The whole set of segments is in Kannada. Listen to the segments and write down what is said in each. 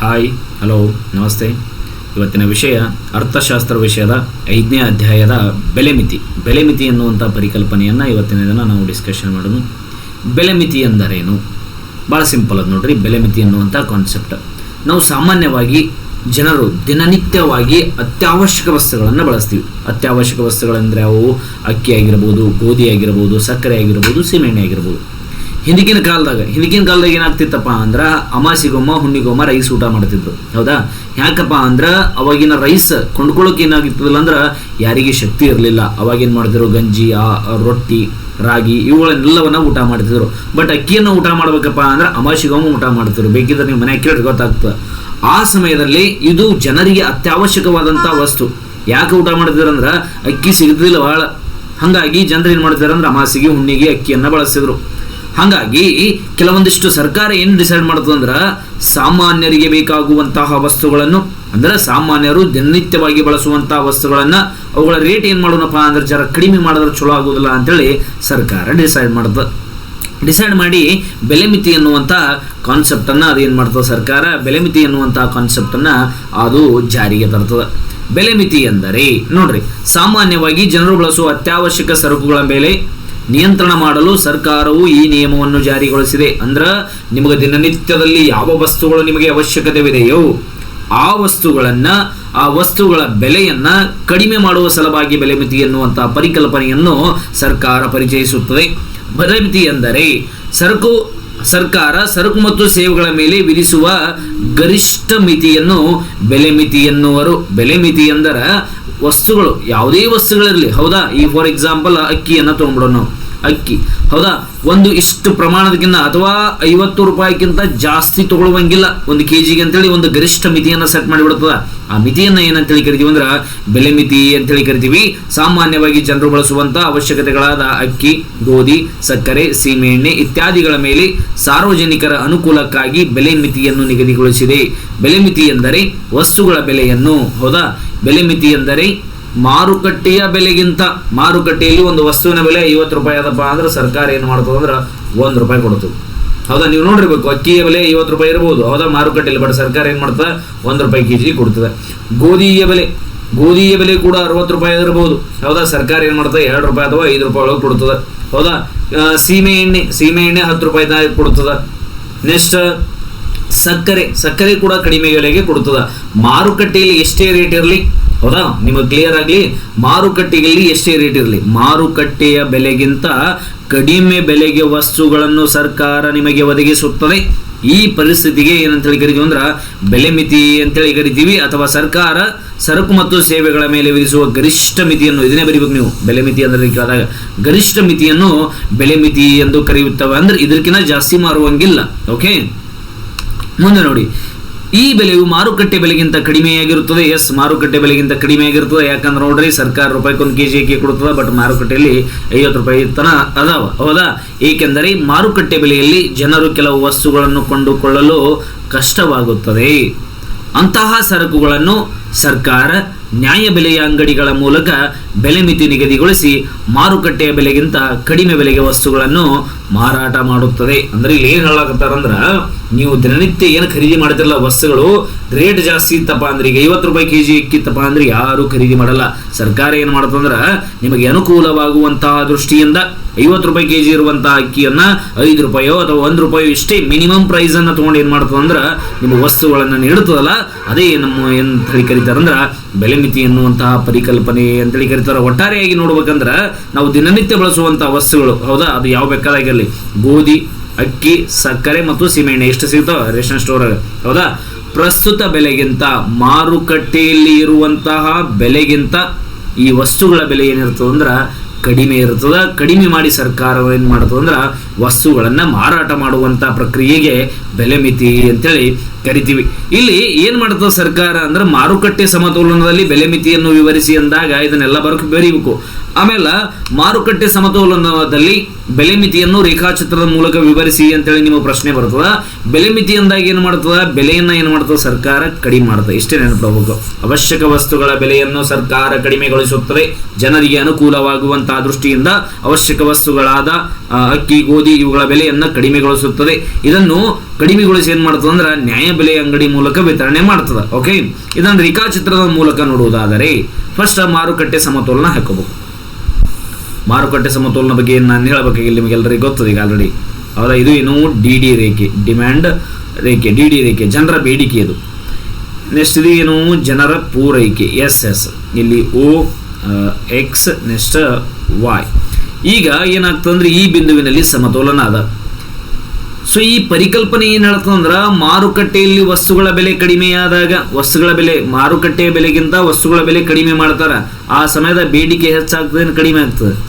ಹಾಯ್ ಹಲೋ ನಮಸ್ತೆ. ಇವತ್ತಿನ ವಿಷಯ ಅರ್ಥಶಾಸ್ತ್ರ ವಿಷಯದ ಐದನೇ ಅಧ್ಯಾಯದ ಬೆಲೆ ಮಿತಿ ಬೆಲೆ ಮಿತಿ ಎನ್ನುವಂಥ ಪರಿಕಲ್ಪನೆಯನ್ನು ಇವತ್ತಿನ ದಿನ ನಾವು ಡಿಸ್ಕಷನ್ ಮಾಡೋದು. ಬೆಲೆ ಮಿತಿ ಎಂದರೇನು? ಭಾಳ ಸಿಂಪಲ್ ಅದು ನೋಡ್ರಿ. ಬೆಲೆ ಮಿತಿ ಎನ್ನುವಂಥ ಕಾನ್ಸೆಪ್ಟ್ ನಾವು ಸಾಮಾನ್ಯವಾಗಿ ಜನರು ದಿನನಿತ್ಯವಾಗಿ ಅತ್ಯಾವಶ್ಯಕ ವಸ್ತುಗಳನ್ನು ಬಳಸ್ತೀವಿ. ಅತ್ಯಾವಶ್ಯಕ ವಸ್ತುಗಳೆಂದರೆ ಅವು ಅಕ್ಕಿ ಆಗಿರ್ಬೋದು, ಗೋಧಿ ಆಗಿರ್ಬೋದು, ಸಕ್ಕರೆ ಆಗಿರ್ಬೋದು ಸೀಮೆಣ್ಣೆ ಆಗಿರ್ಬೋದು. ಹಿಂದಿನ ಕಾಲದಾಗ ಹಿಂದಿನ ಕಾಲದಾಗ ಏನಾಗ್ತಿತ್ತಪ್ಪ ಅಂದ್ರೆ ಅಮಾಸಿಗೊಮ್ಮ, ಹುಣ್ಣಿಗೊಮ್ಮ ರೈಸ್ ಊಟ ಮಾಡ್ತಿದ್ರು. ಹೌದಾ? ಯಾಕಪ್ಪ ಅಂದ್ರೆ ಅವಾಗಿನ ರೈಸ್ ಕೊಂಡ್ಕೊಳ್ಳೋಕೆ ಏನಾಗಿತ್ತಿಲ್ಲ ಅಂದ್ರೆ ಯಾರಿಗೆ ಶಕ್ತಿ ಇರಲಿಲ್ಲ. ಅವಾಗೇನು ಮಾಡ್ತಿದ್ರು? ಗಂಜಿ, ಆ, ರೊಟ್ಟಿ, ರಾಗಿ ಇವುಗಳನ್ನೆಲ್ಲವನ್ನ ಊಟ ಮಾಡ್ತಿದ್ರು. ಬಟ್ ಅಕ್ಕಿಯನ್ನು ಊಟ ಮಾಡ್ಬೇಕಪ್ಪ ಅಂದ್ರೆ ಅಮಾಸಿಗೊಮ್ಮ ಊಟ ಮಾಡ್ತಿದ್ರು. ಬೇಕಿದ್ರೆ ನೀವು ಮನೆ ಕೇಳಿ ಗೊತ್ತಾಗ್ತದೆ. ಆ ಸಮಯದಲ್ಲಿ ಇದು ಜನರಿಗೆ ಅತ್ಯವಶ್ಯಕವಾದಂಥ ವಸ್ತು. ಯಾಕೆ ಊಟ ಮಾಡ್ತಿದ್ರು ಅಂದ್ರೆ ಅಕ್ಕಿ ಸಿಗದಿಲ್ಲ ಭಾಳ ಹಾಗಾಗಿ ಜನರು ಏನು ಮಾಡ್ತಿದ್ರು ಅಂದ್ರೆ ಅಮಾಸಿಗೆ, ಹುಣ್ಣಿಗೆ ಅಕ್ಕಿಯನ್ನು ಬಳಸ್ತಿದ್ರು. ಹಾಗಾಗಿ ಕೆಲವೊಂದಿಷ್ಟು ಸರ್ಕಾರ ಏನು ಡಿಸೈಡ್ ಮಾಡುತ್ತದೆ ಅಂದ್ರೆ ಸಾಮಾನ್ಯರಿಗೆ ಬೇಕಾಗುವಂತಹ ವಸ್ತುಗಳನ್ನು, ಅಂದ್ರೆ ಸಾಮಾನ್ಯರು ದಿನನಿತ್ಯವಾಗಿ ಬಳಸುವಂತಹ ವಸ್ತುಗಳನ್ನು ಅವುಗಳ ರೇಟ್ ಏನು ಮಾಡೋಣಪ್ಪ ಅಂದ್ರೆ ಜರ ಕಡಿಮೆ ಮಾಡಿದ್ರೆ ಚಲೋ ಆಗೋದಿಲ್ಲ ಅಂತೇಳಿ ಸರ್ಕಾರ ಡಿಸೈಡ್ ಮಾಡ್ತದೆ ಡಿಸೈಡ್ ಮಾಡಿ ಬೆಲೆ ಮಿತಿ ಎನ್ನುವಂಥ ಕಾನ್ಸೆಪ್ಟನ್ನು ಅದು ಏನು ಮಾಡ್ತದೆ ಸರ್ಕಾರ? ಬೆಲೆ ಮಿತಿ ಎನ್ನುವಂಥ ಕಾನ್ಸೆಪ್ಟನ್ನು ಅದು ಜಾರಿಗೆ ತರ್ತದೆ. ಬೆಲೆ ಮಿತಿ ಎಂದರೆ ನೋಡ್ರಿ, ಸಾಮಾನ್ಯವಾಗಿ ಜನರು ಬಳಸುವ ಅತ್ಯಾವಶ್ಯಕ ಸರಕುಗಳ ಮೇಲೆ ನಿಯಂತ್ರಣ ಮಾಡಲು ಸರ್ಕಾರವು ಈ ನಿಯಮವನ್ನು ಜಾರಿಗೊಳಿಸಿದೆ. ಅಂದ್ರೆ, ನಿಮಗೆ ದಿನನಿತ್ಯದಲ್ಲಿ ಯಾವ ವಸ್ತುಗಳು ನಿಮಗೆ ಅವಶ್ಯಕತೆವಿದೆಯೋ, ಆ ವಸ್ತುಗಳನ್ನ, ಆ ವಸ್ತುಗಳ ಬೆಲೆಯನ್ನ ಕಡಿಮೆ ಮಾಡುವ ಸಲುವಾಗಿ ಬೆಲೆ ಮಿತಿ ಎನ್ನುವಂತಹ ಪರಿಕಲ್ಪನೆಯನ್ನು ಸರ್ಕಾರ ಪರಿಚಯಿಸುತ್ತದೆ. ಬೆಲೆ ಮಿತಿ ಎಂದರೆ, ಸರಕು, ಸರ್ಕಾರ ಸರಕು ಮತ್ತು ಸೇವೆಗಳ ಮೇಲೆ ವಿಧಿಸುವ ಗರಿಷ್ಠ ಮಿತಿಯನ್ನು ಬೆಲೆ ಮಿತಿ ಎನ್ನುವರು. ಬೆಲೆ ಮಿತಿ ಎಂದರೆ ವಸ್ತುಗಳು, ಯಾವುದೇ ವಸ್ತುಗಳಿರಲಿ. ಹೌದಾ? ಈ ಫಾರ್ ಎಕ್ಸಾಂಪಲ್ ಅಕ್ಕಿಯನ್ನು ತೊಗೊಂಡ್ಬಿಡೋಣ ಅಕ್ಕಿ. ಹೌದಾ? ಒಂದು ಇಷ್ಟು ಪ್ರಮಾಣದಕ್ಕಿಂತ ಅಥವಾ ಐವತ್ತು ರೂಪಾಯಿಗಿಂತ ಜಾಸ್ತಿ ತಗೊಳ್ಳುವಂಗಿಲ್ಲ. ಒಂದು ಕೆ ಜಿಗೆ ಅಂತೇಳಿ ಒಂದು ಗರಿಷ್ಠ ಮಿತಿಯನ್ನು ಸೆಟ್ ಮಾಡಿಬಿಡ್ತದ ಆ ಮಿತಿಯನ್ನು ಏನಂತೇಳಿ ಕರಿತೀವಿ ಅಂದ್ರೆ ಬೆಲೆ ಮಿತಿ ಅಂತೇಳಿ ಕರಿತೀವಿ. ಸಾಮಾನ್ಯವಾಗಿ ಜನರು ಬಳಸುವಂಥ ಅವಶ್ಯಕತೆಗಳಾದ ಅಕ್ಕಿ, ಗೋಧಿ, ಸಕ್ಕರೆ, ಸೀಮೆಎಣ್ಣೆ ಇತ್ಯಾದಿಗಳ ಮೇಲೆ ಸಾರ್ವಜನಿಕರ ಅನುಕೂಲಕ್ಕಾಗಿ ಬೆಲೆ ಮಿತಿಯನ್ನು ನಿಗದಿಗೊಳಿಸಿದೆ. ಬೆಲೆ ಮಿತಿ ಎಂದರೆ ವಸ್ತುಗಳ ಬೆಲೆಯನ್ನು. ಹೌದಾ? ಬೆಲೆ ಮಿತಿ ಎಂದರೆ ಮಾರುಕಟ್ಟೆಯ ಬೆಲೆಗಿಂತ ಮಾರುಕಟ್ಟೆಯಲ್ಲಿ ಒಂದು ವಸ್ತುವಿನ ಬೆಲೆ ಐವತ್ತು ರೂಪಾಯಿ ಅದಪ್ಪ ಅಂದ್ರೆ ಸರ್ಕಾರ ಏನು ಮಾಡ್ತದೆ ಅಂದ್ರೆ ಒಂದು ರೂಪಾಯಿ ಕೊಡ್ತದೆ ಹೌದಾ? ನೀವು ನೋಡಿರ್ಬೇಕು, ಅಕ್ಕಿಯ ಬೆಲೆ ಐವತ್ತು ರೂಪಾಯಿ ಇರ್ಬೋದು. ಹೌದಾ? ಮಾರುಕಟ್ಟೆಯಲ್ಲಿ ಬಟ್ ಸರ್ಕಾರ ಏನು ಮಾಡ್ತದೆ? ಒಂದು ರೂಪಾಯಿ ಕೆ ಜಿ ಕೊಡ್ತದೆ. ಗೋಧಿಯ ಬೆಲೆ ಗೋಧಿಯ ಬೆಲೆ ಕೂಡ ಅರವತ್ತು ರೂಪಾಯಿ ಇರ್ಬೋದು ಹೌದಾ? ಸರ್ಕಾರ ಏನು ಮಾಡ್ತದೆ? ಎರಡು ರೂಪಾಯಿ ಅಥವಾ ಐದು ರೂಪಾಯಿ ಒಳಗೆ ಕೊಡ್ತದೆ. ಹೌದಾ? ಸೀಮೆ ಎಣ್ಣೆ ಸೀಮೆ ಎಣ್ಣೆ ಹತ್ತು ರೂಪಾಯಿ ಕೊಡ್ತದೆ. ನೆಕ್ಸ್ಟ್ ಸಕ್ಕರೆ ಸಕ್ಕರೆ ಕೂಡ ಕಡಿಮೆ ಬೆಲೆಗೆ ಕೊಡ್ತದ. ಮಾರುಕಟ್ಟೆಯಲ್ಲಿ ಎಷ್ಟೇ ರೇಟ್ ಇರಲಿ, ಹೌದಾ? ನಿಮಗೆ ಕ್ಲಿಯರ್ ಆಗಲಿ? ಮಾರುಕಟ್ಟೆಯಲ್ಲಿ ಎಷ್ಟೇ ರೇಟ್ ಇರಲಿ, ಮಾರುಕಟ್ಟೆಯ ಬೆಲೆಗಿಂತ ಕಡಿಮೆ ಬೆಲೆಗೆ ವಸ್ತುಗಳನ್ನು ಸರ್ಕಾರ ನಿಮಗೆ ಒದಗಿಸುತ್ತದೆ. ಈ ಪರಿಸ್ಥಿತಿಗೆ ಏನಂತೇಳಿ ಕರಿತೀವಿ ಅಂದ್ರೆ, ಬೆಲೆ ಮಿತಿ ಅಂತೇಳಿ ಕರಿತೀವಿ, ಅಥವಾ ಸರ್ಕಾರ ಸರಕು ಮತ್ತು ಸೇವೆಗಳ ಮೇಲೆ ವಿಧಿಸುವ ಗರಿಷ್ಠ ಮಿತಿಯನ್ನು, ಇದನ್ನೇ ಬರೀಬೇಕು ನೀವು. ಬೆಲೆ ಮಿತಿ ಅಂದ್ರೆ ಕೇಳಿದಾಗ ಗರಿಷ್ಠ ಮಿತಿಯನ್ನು ಬೆಲೆ ಮಿತಿ ಎಂದು ಕರೆಯುತ್ತವೆ. ಅಂದ್ರೆ ಇದಕ್ಕಿಂತ ಜಾಸ್ತಿ ಮಾರುವಂಗಿಲ್ಲ ಓಕೆ ಮುಂದೆ ನೋಡಿ. ಈ ಬೆಲೆಯು ಮಾರುಕಟ್ಟೆ ಬೆಲೆಗಿಂತ ಕಡಿಮೆಯಾಗಿರುತ್ತದೆ. ಎಸ್ ಮಾರುಕಟ್ಟೆ ಬೆಲೆಗಿಂತ ಕಡಿಮೆಯಾಗಿರುತ್ತದೆ. ಯಾಕಂದ್ರೆ ನೋಡ್ರಿ, ಸರ್ಕಾರ ರೂಪಾಯಿಗೊಂದು ಕೆ ಜಿ ಅಕ್ಕಿ ಕೊಡುತ್ತದೆ ಬಟ್ ಮಾರುಕಟ್ಟೆಯಲ್ಲಿ ಐವತ್ತು ರೂಪಾಯಿ ತನ ಅದಾವ. ಹೌದಾ? ಏಕೆಂದರೆ ಮಾರುಕಟ್ಟೆ ಬೆಲೆಯಲ್ಲಿ ಜನರು ಕೆಲವು ವಸ್ತುಗಳನ್ನು ಕೊಂಡುಕೊಳ್ಳಲು ಕಷ್ಟವಾಗುತ್ತದೆ. ಅಂತಹ ಸರಕುಗಳನ್ನು ಸರ್ಕಾರ ನ್ಯಾಯ ಬೆಲೆಯ ಅಂಗಡಿಗಳ ಮೂಲಕ ಬೆಲೆ ಮಿತಿ ನಿಗದಿಗೊಳಿಸಿ ಮಾರುಕಟ್ಟೆಯ ಬೆಲೆಗಿಂತ ಕಡಿಮೆ ಬೆಲೆಗೆ ವಸ್ತುಗಳನ್ನು ಮಾರಾಟ ಮಾಡುತ್ತದೆ. ಅಂದ್ರೆ ಇಲ್ಲಿ ಏನ್ ಹೇಳಕತ್ತಾರಂದ್ರ, ನೀವು ದಿನನಿತ್ಯ ಏನು ಖರೀದಿ ಮಾಡ್ತಿರಲ್ಲ ವಸ್ತುಗಳು, ರೇಟ್ ಜಾಸ್ತಿ ಇತ್ತಪ್ಪ ಅಂದ್ರೆ ಈಗ ಐವತ್ತು ರೂಪಾಯಿ ಕೆ ಜಿ ಇಕ್ಕಿತ್ತಪ್ಪ ಅಂದ್ರೆ ಯಾರು ಖರೀದಿ ಮಾಡಲ್ಲ. ಸರ್ಕಾರ ಏನು ಮಾಡ್ತಂದ್ರ ನಿಮಗೆ ಅನುಕೂಲವಾಗುವಂತಹ ದೃಷ್ಟಿಯಿಂದ ಐವತ್ತು ರೂಪಾಯಿ ಕೆ ಜಿ ಇರುವಂತಹ ಅಕ್ಕಿಯನ್ನ ಐದು ರೂಪಾಯೋ ಅಥವಾ ಒಂದು ರೂಪಾಯೋ ಇಷ್ಟೇ ಮಿನಿಮಮ್ ಪ್ರೈಸ್ ಅನ್ನ ತಗೊಂಡು ಏನ್ ಅಂದ್ರೆ ಅಂದ್ರ ನಿಮ್ಮ ವಸ್ತುಗಳನ್ನು ನೀಡುತ್ತದಲ್ಲ, ಅದೇ ನಮ್ಮ ಏನ್ ಹೇಳಿ ಅಂದ್ರೆ ಬೆಲೆ ಮಿತಿ ಎನ್ನುವಂತಹ ಪರಿಕಲ್ಪನೆ ಅಂತೇಳಿ ಕರೀತಾರೆ. ಒಟ್ಟಾರೆಯಾಗಿ ನೋಡ್ಬೇಕಂದ್ರೆ ನಾವು ದಿನನಿತ್ಯ ಬಳಸುವಂತಹ ವಸ್ತುಗಳು, ಹೌದಾ? ಅದು ಯಾವ ಬೇಕಾದಾಗಿರಲಿ? ಗೋಧಿ, ಅಕ್ಕಿ, ಸಕ್ಕರೆ ಮತ್ತು ಸಿಮೆಣ್ಣೆ, ಎಷ್ಟು ಸಿಗ್ತಾವ? ರೇಷನ್ ಸ್ಟೋರ್ ಹೌದಾ? ಪ್ರಸ್ತುತ ಬೆಲೆಗಿಂತ ಮಾರುಕಟ್ಟೆಯಲ್ಲಿ ಇರುವಂತಹ ಬೆಲೆಗಿಂತ ಈ ವಸ್ತುಗಳ ಬೆಲೆ ಏನಿರ್ತದೆ ಅಂದ್ರೆ ಕಡಿಮೆ ಇರ್ತದ ಕಡಿಮೆ ಮಾಡಿ ಸರ್ಕಾರ ಏನು ಮಾಡ್ತದೆ ಅಂದ್ರೆ ವಸ್ತುಗಳನ್ನು ಮಾರಾಟ ಮಾಡುವಂಥ ಪ್ರಕ್ರಿಯೆಗೆ ಬೆಲೆ ಮಿತಿ ಅಂತೇಳಿ ಕರಿತೀವಿ. ಇಲ್ಲಿ ಏನು ಮಾಡ್ತದೆ ಸರ್ಕಾರ ಅಂದ್ರೆ ಮಾರುಕಟ್ಟೆ ಸಮತೋಲನದಲ್ಲಿ ಬೆಲೆ ಮಿತಿಯನ್ನು ವಿವರಿಸಿ ಅಂದಾಗ ಇದನ್ನೆಲ್ಲ ಬರಕ್ಕೆ ಬರೀಬೇಕು. ಆಮೇಲೆ ಮಾರುಕಟ್ಟೆ ಸಮತೋಲನದಲ್ಲಿ ಬೆಲೆ ಮಿತಿಯನ್ನು ರೇಖಾಚಿತ್ರದ ಮೂಲಕ ವಿವರಿಸಿ ಅಂತೇಳಿ ನಿಮ್ಮ ಪ್ರಶ್ನೆ ಬರ್ತದ. ಬೆಲೆ ಮಿತಿ ಅಂದಾಗ ಏನು ಮಾಡ್ತದ ಬೆಲೆಯನ್ನ ಏನು ಮಾಡ್ತದೆ ಸರ್ಕಾರ ಕಡಿಮೆ ಮಾಡ್ತದೆ ಇಷ್ಟೇ ನೆನಪಿಡಬೇಕು ಅವಶ್ಯಕ ವಸ್ತುಗಳ ಬೆಲೆಯನ್ನು ಸರ್ಕಾರ ಕಡಿಮೆಗೊಳಿಸುತ್ತದೆ. ಜನರಿಗೆ ಅನುಕೂಲವಾಗುವಂತಹ ದೃಷ್ಟಿಯಿಂದ ಅವಶ್ಯಕ ವಸ್ತುಗಳಾದ ಅಕ್ಕಿ, ಗೋಧಿ ಇವುಗಳ ಬೆಲೆಯನ್ನ ಕಡಿಮೆಗೊಳಿಸುತ್ತದೆ. ಇದನ್ನು ಕಡಿಮೆಗೊಳಿಸಿ ಏನ್ ಮಾಡ್ತದೆ ಅಂದ್ರೆ ನ್ಯಾಯ ಬೆಲೆ ಅಂಗಡಿ ಮೂಲಕ ವಿತರಣೆ ಮಾಡ್ತದೆ. ಓಕೆ ಇದನ್ನು ರೇಖಾಚಿತ್ರದ ಮೂಲಕ ನೋಡುವುದಾದರೆ ಫಸ್ಟ್ ಮಾರುಕಟ್ಟೆ ಸಮತೋಲನ ಹಾಕೋಬೇಕು. ಮಾರುಕಟ್ಟೆ ಸಮತೋಲನ ಬಗ್ಗೆ ಏನು ನಾನು ಹೇಳಬೇಕಾಗಿ ನಿಮಗೆಲ್ಲರಿಗೂ ಗೊತ್ತದೆ ಈಗ ಆಲ್ರೆಡಿ ಅವರ ಇದು ಏನು? ಡಿ ಡಿ ರೇಖೆ ಡಿಮ್ಯಾಂಡ್ ರೇಖೆ ಡಿ ಡಿ ರೇಖೆ, ಜನರ ಬೇಡಿಕೆ ಇದು. ನೆಕ್ಸ್ಟ್ ಇದು ಏನು? ಜನರ ಪೂರೈಕೆ. ಎಸ್ ಎಸ್ ಇಲ್ಲಿ ಓ ಎಕ್ಸ್ ನೆಕ್ಸ್ಟ್ ವಾಯ್ ಈಗ ಏನಾಗ್ತದೆ ಅಂದ್ರೆ ಈ ಬಿಂದುವಿನಲ್ಲಿ ಸಮತೋಲನ ಅದ ಸೊ ಈ ಪರಿಕಲ್ಪನೆ ಏನು ಹೇಳ್ತದಂದ್ರೆ ಮಾರುಕಟ್ಟೆಯಲ್ಲಿ ವಸ್ತುಗಳ ಬೆಲೆ ಕಡಿಮೆಯಾದಾಗ, ವಸ್ತುಗಳ ಬೆಲೆ, ಮಾರುಕಟ್ಟೆಯ ಬೆಲೆಗಿಂತ ವಸ್ತುಗಳ ಬೆಲೆ ಕಡಿಮೆ ಮಾಡ್ತಾರೆ. ಆ ಸಮಯದ ಬೇಡಿಕೆ ಹೆಚ್ಚಾಗ್ತದೆ ಕಡಿಮೆ ಆಗ್ತದೆ?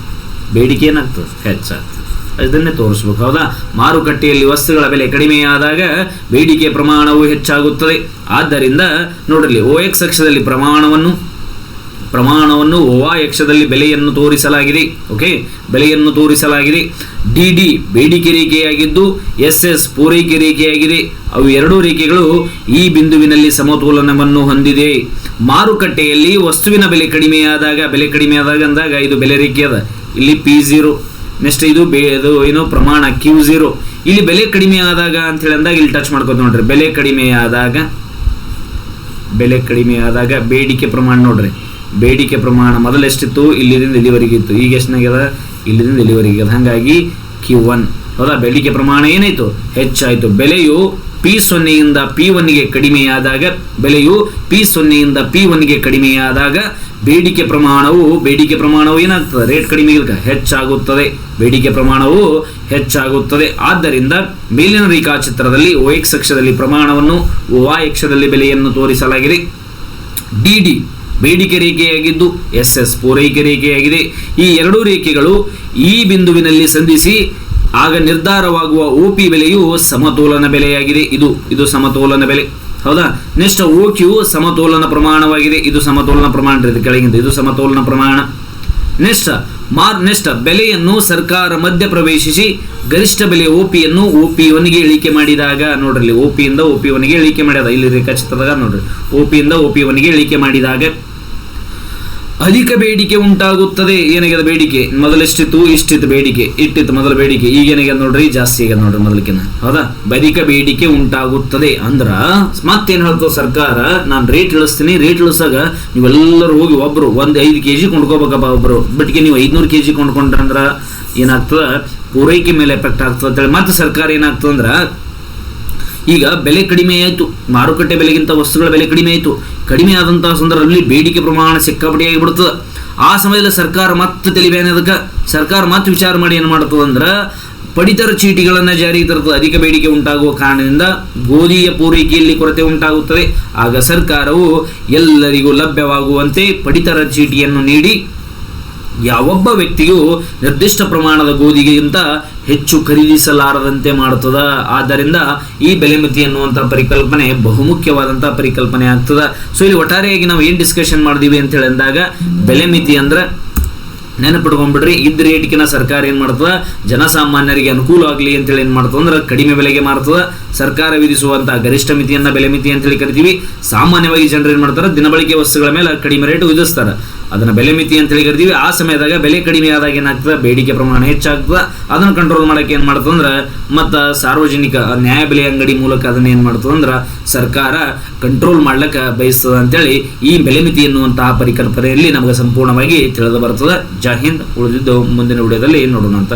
ಬೇಡಿಕೆ ಏನಾಗ್ತದೆ? ಹೆಚ್ಚಾಗ್ತದೆ. ಅದನ್ನೇ ತೋರಿಸ್ಬೇಕು, ಹೌದಾ? ಮಾರುಕಟ್ಟೆಯಲ್ಲಿ ವಸ್ತುಗಳ ಬೆಲೆ ಕಡಿಮೆಯಾದಾಗ ಬೇಡಿಕೆ ಪ್ರಮಾಣವು ಹೆಚ್ಚಾಗುತ್ತದೆ. ಆದ್ದರಿಂದ ನೋಡಲಿ ಓ ಎಕ್ಸ್ ಅಕ್ಷದಲ್ಲಿ ಪ್ರಮಾಣವನ್ನು ಪ್ರಮಾಣವನ್ನು ಓವಾ ಯಕ್ಷದಲ್ಲಿ ಬೆಲೆಯನ್ನು ತೋರಿಸಲಾಗಿದೆ ಓಕೆ ಬೆಲೆಯನ್ನು ತೋರಿಸಲಾಗಿದೆ. ಡಿ ಡಿ ಬೇಡಿಕೆ ರೇಖೆಯಾಗಿದ್ದು, ಎಸ್ ಎಸ್ ಪೂರೈಕೆ ರೇಖೆಯಾಗಿದೆ. ಅವು ಎರಡೂ ರೇಖೆಗಳು ಈ ಬಿಂದುವಿನಲ್ಲಿ ಸಮತೋಲನವನ್ನು ಹೊಂದಿದೆ. ಮಾರುಕಟ್ಟೆಯಲ್ಲಿ ವಸ್ತುವಿನ ಬೆಲೆ ಕಡಿಮೆಯಾದಾಗ ಬೆಲೆ ಕಡಿಮೆಯಾದಾಗ ಅಂದಾಗ ಇದು ಬೆಲೆ ರೇಖೆ ಅದ. ಇಲ್ಲಿ ಪಿ ಝೀರೋ ನೆಕ್ಸ್ಟ್ ಇದು ಬೇ, ಇದು ಏನು ಪ್ರಮಾಣ ಕ್ಯೂ ಝೀರೋ ಇಲ್ಲಿ ಬೆಲೆ ಕಡಿಮೆ ಆದಾಗ ಅಂತ ಹೇಳಿ ಅಂದಾಗ ಇಲ್ಲಿ ಟಚ್ ಮಾಡ್ಕೋತ ನೋಡ್ರಿ. ಬೆಲೆ ಕಡಿಮೆ ಆದಾಗ ಬೆಲೆ ಕಡಿಮೆ ಆದಾಗ ಬೇಡಿಕೆ ಪ್ರಮಾಣ ನೋಡ್ರಿ. ಬೇಡಿಕೆ ಪ್ರಮಾಣ ಮೊದಲು ಎಷ್ಟಿತ್ತು ಇಲ್ಲಿದಿಂದ ಇಲ್ಲಿವರೆಗೆ ಇತ್ತು. ಈಗ ಎಷ್ಟನಾಗ್ಯದ? ಇಲ್ಲಿದಿಂದ ಇಲ್ಲಿವರೆಗೆ ಹಾಗಾಗಿ ಕ್ಯೂ ಒನ್ ಹೌದಾ? ಬೇಡಿಕೆ ಪ್ರಮಾಣ ಏನಾಯ್ತು? ಹೆಚ್ಚಾಯಿತು. ಬೆಲೆಯು ಪಿ ಸೊನ್ನೆಯಿಂದ ಪಿ ಒನ್ಗೆ ಕಡಿಮೆಯಾದಾಗ, ಬೆಲೆಯು ಪಿ ಸೊನ್ನೆಯಿಂದ ಪಿ ಒನ್ಗೆ ಕಡಿಮೆಯಾದಾಗ ಬೇಡಿಕೆ ಪ್ರಮಾಣವು ಬೇಡಿಕೆ ಪ್ರಮಾಣವು ಏನಾಗ್ತದೆ? ರೇಟ್ ಕಡಿಮೆ ಹೆಚ್ಚಾಗುತ್ತದೆ. ಬೇಡಿಕೆ ಪ್ರಮಾಣವು ಹೆಚ್ಚಾಗುತ್ತದೆ. ಆದ್ದರಿಂದ ಮೇಲಿನ ರೇಖಾಚಿತ್ರದಲ್ಲಿ ಓ ಅಕ್ಷದಲ್ಲಿ ಪ್ರಮಾಣವನ್ನು ವಾಯ್ ಅಕ್ಷದಲ್ಲಿ ಬೆಲೆಯನ್ನು ತೋರಿಸಲಾಗಿದೆ. ಡಿ ಡಿ ಬೇಡಿಕೆ ರೇಖೆಯಾಗಿದ್ದು ಎಸ್ ಎಸ್ ಪೂರೈಕೆ ರೇಖೆಯಾಗಿದೆ. ಈ ಎರಡೂ ರೇಖೆಗಳು ಈ ಬಿಂದುವಿನಲ್ಲಿ ಸಂಧಿಸಿ ಆಗ ನಿರ್ಧಾರವಾಗುವ ಓಪಿ ಪಿ ಬೆಲೆಯು ಸಮತೋಲನ ಬೆಲೆಯಾಗಿದೆ. ಇದು ಇದು ಸಮತೋಲನ ಬೆಲೆ. ಹೌದಾ? ನೆಕ್ಸ್ಟ್ ಓ ಸಮತೋಲನ ಪ್ರಮಾಣವಾಗಿದೆ. ಇದು ಸಮತೋಲನ ಪ್ರಮಾಣ ಕೆಳಗಿಂದ. ಇದು ಸಮತೋಲನ ಪ್ರಮಾಣ. ನೆಕ್ಸ್ಟ್ ಮಾರ್ ಬೆಲೆಯನ್ನು ಸರ್ಕಾರ ಮಧ್ಯ ಪ್ರವೇಶಿಸಿ, ಗರಿಷ್ಠ ಬೆಲೆ ಒ ಪಿಯನ್ನು ಒ ಪಿ ಒನ್ಗೆ ಇಳಿಕೆ ಮಾಡಿದಾಗ, ನೋಡ್ರಿ ಓ ಪಿ ಒನ್ಗೆ ಇಳಿಕೆ ಮಾಡ್ಯದ, ಇಲ್ಲಿ ರೇಖಾಚಿತ್ರದಾಗ ನೋಡ್ರಿ ಓ ಪಿ ಇಂದ ಒ ಪಿ ಒನ್ಗೆ ಇಳಿಕೆ ಮಾಡಿದಾಗ ಅಧಿಕ ಬೇಡಿಕೆ ಉಂಟಾಗುತ್ತದೆ. ಏನಾಗ್ಯದ ಬೇಡಿಕೆ? ಮೊದಲೆಷ್ಟಿತ್ತು, ಇಷ್ಟಿತ್ತು ಬೇಡಿಕೆ. ಇಟ್ಟಿತ್ತು ಮೊದಲ ಬೇಡಿಕೆ. ಈಗ ಏನಾಗ್ಯದ ನೋಡ್ರಿ? ಜಾಸ್ತಿ ಆಗ್ಯದ ನೋಡ್ರಿ ಮೊದಲಕ್ಕಿನ ಹೌದಾ? ಅಧಿಕ ಬೇಡಿಕೆ ಉಂಟಾಗುತ್ತದೆ ಅಂದ್ರ, ಮತ್ತೇನು ಹೇಳ್ತದೆ ಸರ್ಕಾರ? ನಾನು ರೇಟ್ ಇಳಿಸ್ತೀನಿ. ರೇಟ್ ಇಳಿಸಾಗ ನೀವೆಲ್ಲರೂ ಹೋಗಿ ಒಬ್ರು ಒಂದು ಐದು ಕೆ ಜಿ ಕೊಂಡ್ಕೋಬೇಕಪ್ಪ ಒಬ್ರು. ಬಟ್ಗೆ ನೀವು ಐದ್ನೂರು ಕೆ ಜಿ ಕೊಂಡ್ಕೊಂಡ್ರಂದ್ರ ಏನಾಗ್ತದ? ಪೂರೈಕೆ ಮೇಲೆ ಎಫೆಕ್ಟ್ ಆಗ್ತದೆ ಅಂತೇಳಿ. ಮತ್ತೆ ಸರ್ಕಾರ ಏನಾಗ್ತದಂದ್ರ ಈಗ ಬೆಲೆ ಕಡಿಮೆ ಆಯಿತು. ಮಾರುಕಟ್ಟೆ ಬೆಲೆಗಿಂತ ವಸ್ತುಗಳ ಬೆಲೆ ಕಡಿಮೆ ಆಯಿತು. ಕಡಿಮೆ ಆದಂತಹ ಸಂದರ್ಭದಲ್ಲಿ ಬೇಡಿಕೆ ಪ್ರಮಾಣ ಸಿಕ್ಕಾಪಟ್ಟಿಯಾಗಿ ಬಿಡ್ತದೆ ಆ ಸಮಯದಲ್ಲಿ ಸರ್ಕಾರ ಮತ್ತೆ ತೆಲಿಬೇನೆ ಅದಕ್ಕೆ. ಸರ್ಕಾರ ಮತ್ತೆ ವಿಚಾರ ಮಾಡಿ ಏನು ಮಾಡುತ್ತದೆ ಅಂದ್ರೆ ಪಡಿತರ ಚೀಟಿಗಳನ್ನು ಜಾರಿಗೆ ತರುತ್ತದೆ ಅಧಿಕ ಬೇಡಿಕೆ ಉಂಟಾಗುವ ಕಾರಣದಿಂದ ಗೋಧಿಯ ಪೂರೈಕೆಯಲ್ಲಿ ಕೊರತೆ ಉಂಟಾಗುತ್ತದೆ. ಆಗ ಸರ್ಕಾರವು ಎಲ್ಲರಿಗೂ ಲಭ್ಯವಾಗುವಂತೆ ಪಡಿತರ ಚೀಟಿಯನ್ನು ನೀಡಿ ಯಾವೊಬ್ಬ ವ್ಯಕ್ತಿಯು ನಿರ್ದಿಷ್ಟ ಪ್ರಮಾಣದ ಗೋಧಿಗಿಂತ ಹೆಚ್ಚು ಖರೀದಿಸಲಾರದಂತೆ ಮಾಡುತ್ತದ. ಆದ್ದರಿಂದ ಈ ಬೆಲೆ ಮಿತಿ ಅನ್ನುವಂಥ ಪರಿಕಲ್ಪನೆ ಬಹುಮುಖ್ಯವಾದಂಥ ಪರಿಕಲ್ಪನೆ ಆಗ್ತದ. ಸೊ ಇಲ್ಲಿ ಒಟ್ಟಾರೆಯಾಗಿ ನಾವು ಏನು ಡಿಸ್ಕಷನ್ ಮಾಡಿದೀವಿ ಅಂತ ಹೇಳಿದಾಗ, ಬೆಲೆ ಮಿತಿ ಅಂದ್ರೆ ನೆನಪಿಟ್ಕೊಂಡ್ಬಿಡ್ರಿ, ಇದ್ದ ರೇಟ್ಗಿನ ಸರ್ಕಾರ ಏನ್ ಮಾಡ್ತದ? ಜನಸಾಮಾನ್ಯರಿಗೆ ಅನುಕೂಲ ಆಗಲಿ ಅಂತೇಳಿ ಏನ್ ಮಾಡ್ತದ? ಅಂದ್ರೆ ಕಡಿಮೆ ಬೆಲೆಗೆ ಮಾರ್ತದ. ಸರ್ಕಾರ ವಿಧಿಸುವಂತಹ ಗರಿಷ್ಠ ಮಿತಿಯನ್ನ ಬೆಲೆ ಮಿತಿ ಅಂತೇಳಿ ಕರಿತೀವಿ. ಸಾಮಾನ್ಯವಾಗಿ ಜನರು ಏನ್ ಮಾಡ್ತಾರೆ? ದಿನಬಳಕೆ ವಸ್ತುಗಳ ಮೇಲೆ ಕಡಿಮೆ ರೇಟ್ ವಿಧಿಸ್ತಾರೆ. ಅದನ್ನ ಬೆಲೆ ಮಿತಿ ಅಂತೇಳಿ ಕರಿತೀವಿ. ಆ ಸಮಯದಾಗ ಬೆಲೆ ಕಡಿಮೆ ಆದಾಗ ಏನಾಗ್ತದೆ? ಬೇಡಿಕೆ ಪ್ರಮಾಣ ಹೆಚ್ಚಾಗ್ತದೆ. ಅದನ್ನ ಕಂಟ್ರೋಲ್ ಮಾಡಕ್ಕೆ ಏನ್ ಅಂದ್ರೆ, ಮತ್ತು ಸಾರ್ವಜನಿಕ ನ್ಯಾಯ ಬೆಲೆ ಅಂಗಡಿ ಮೂಲಕ ಅದನ್ನ ಏನ್ ಅಂದ್ರೆ, ಸರ್ಕಾರ ಕಂಟ್ರೋಲ್ ಮಾಡ್ಲಿಕ್ಕೆ ಬಯಸ್ತದ ಅಂತೇಳಿ ಈ ಬೆಲೆ ಮಿತಿ ಎನ್ನುವಂತಹ ಪರಿಕಲ್ಪನೆಯಲ್ಲಿ ನಮಗೆ ಸಂಪೂರ್ಣವಾಗಿ ತಿಳಿದು ಬರ್ತದೆ. ಜೈ ಉಳಿದಿದ್ದು ಮುಂದಿನ ವಿಡಿಯೋದಲ್ಲಿ ನೋಡೋಣ ಅಂತ.